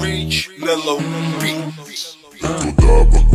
reach mellow beat.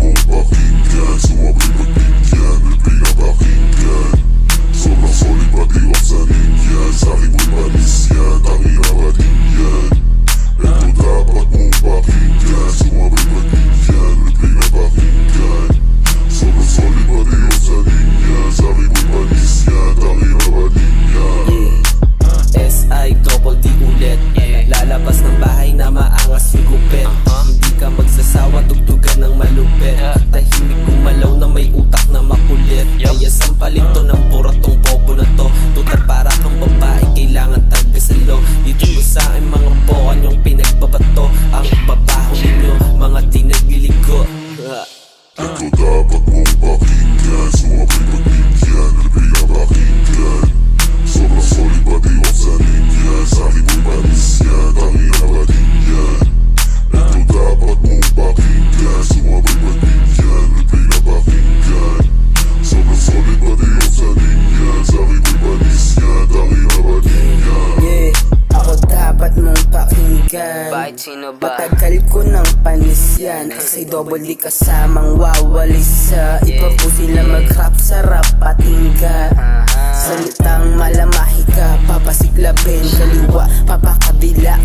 kaibigan Matagal ko nang panis yan. Kasi double D kasamang wawalis sa Iba. Po sila mag-rap, sarap patingga uh-huh. Salitang malamahika Papasiklabin, kaliwa, papakabila